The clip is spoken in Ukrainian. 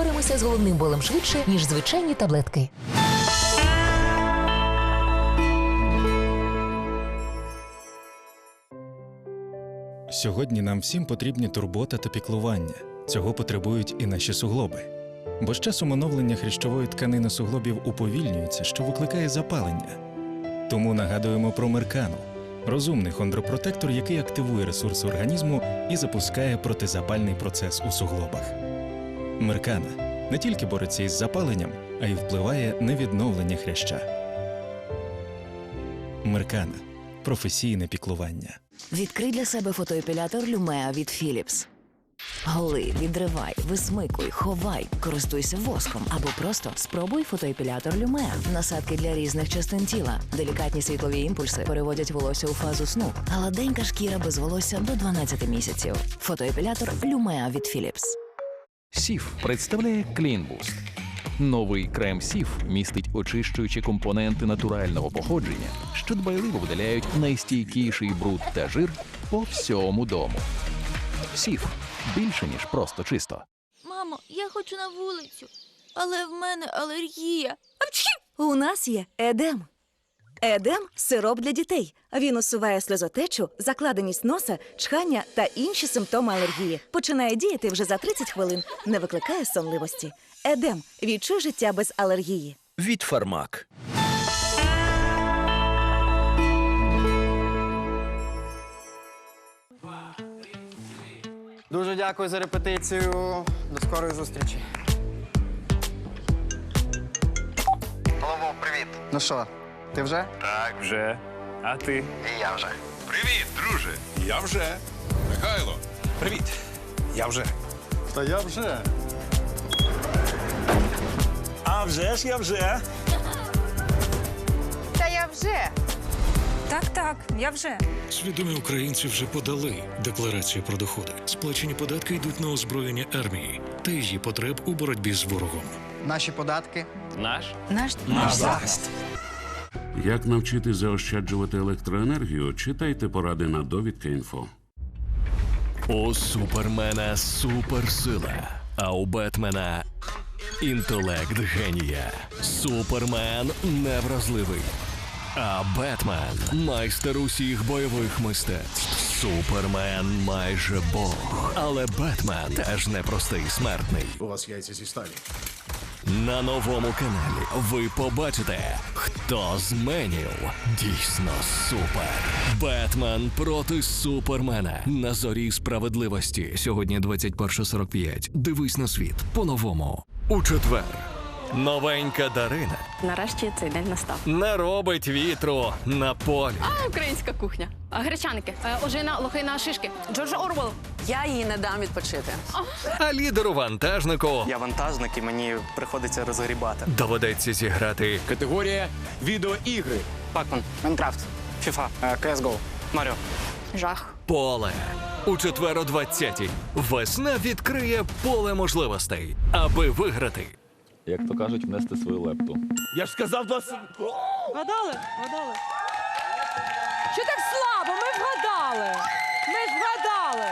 впораємося з головним болем швидше, ніж звичайні таблетки. Сьогодні нам всім потрібні турбота та піклування. Цього потребують і наші суглоби. Бо з часом оновлення хрящової тканини суглобів уповільнюється, що викликає запалення. Тому нагадуємо про меркану розумний хондропротектор, який активує ресурси організму і запускає протизапальний процес у суглобах. Меркана не тільки бореться із запаленням, а й впливає на відновлення хряща. Меркана професійне піклування. Відкрий для себе фотоепілятор Lumea від Philips. Голи, відривай, висмикуй, ховай, користуйся воском або просто спробуй фотоепілятор Lumea. Насадки для різних частин тіла. Делікатні світлові імпульси переводять волосся у фазу сну. Гладенька шкіра без волосся до 12 місяців. Фотоепілятор Lumea від Philips. Сіф представляє Boost. Новий крем Сіф містить очищуючі компоненти натурального походження, що дбайливо видаляють найстійкіший бруд та жир по всьому дому. Сіф більше ніж просто чисто. Мамо, я хочу на вулицю, але в мене алергія. Апчхі! У нас є едем. Едем сироп для дітей. Він усуває сльозотечу, закладеність носа, чхання та інші симптоми алергії. Починає діяти вже за 30 хвилин, не викликає сонливості. Едем відчуй життя без алергії. від Фармак. Дуже дякую за репетицію. До скорої зустрічі. Лово, привіт. Ну що, ти вже? Так, вже. А ти? І я вже. Привіт, друже. Я вже. Михайло. Привіт. Я вже. Та я вже. А вже ж я вже. Та я вже. Так, так, я вже. Свідомі українці вже подали декларацію про доходи. Сплачені податки йдуть на озброєння армії та її потреб у боротьбі з ворогом. Наші податки. Наш Наш захист. Як навчити заощаджувати електроенергію? Читайте поради на довідка інфо. У Супермена суперсила, а у Бетмена інтелект генія. Супермен невразливий. А Бетмен майстер усіх бойових мистецтв. Супермен майже Бог. Але Бетмен теж непростий смертний. У вас яйця зі сталі. На новому каналі ви побачите, хто з менів дійсно супер. Бетмен проти супермена на зорі справедливості. Сьогодні 21.45. Дивись на світ по-новому. У четвер. Новенька Дарина Нарешті цей день настав. не робить вітру на полі. Українська кухня. А, Гречаники, е, ожина, лохина, шишки. Джордж Орвел. Я їй не дам відпочити. А лідеру вантажнику Я вантажник і мені приходиться розгрібати. доведеться зіграти Категорія відеоігри. Пакман, Майнкрафт, FIFA, CSGO, Маріо. Жах. поле. У четвер о 20-й весна відкриє поле можливостей, аби виграти. Як то кажуть, внести свою лепту. Я ж сказав вас. Вгадали? Вгадали. Що так слабо? Ми вгадали. Ми ж вгадали.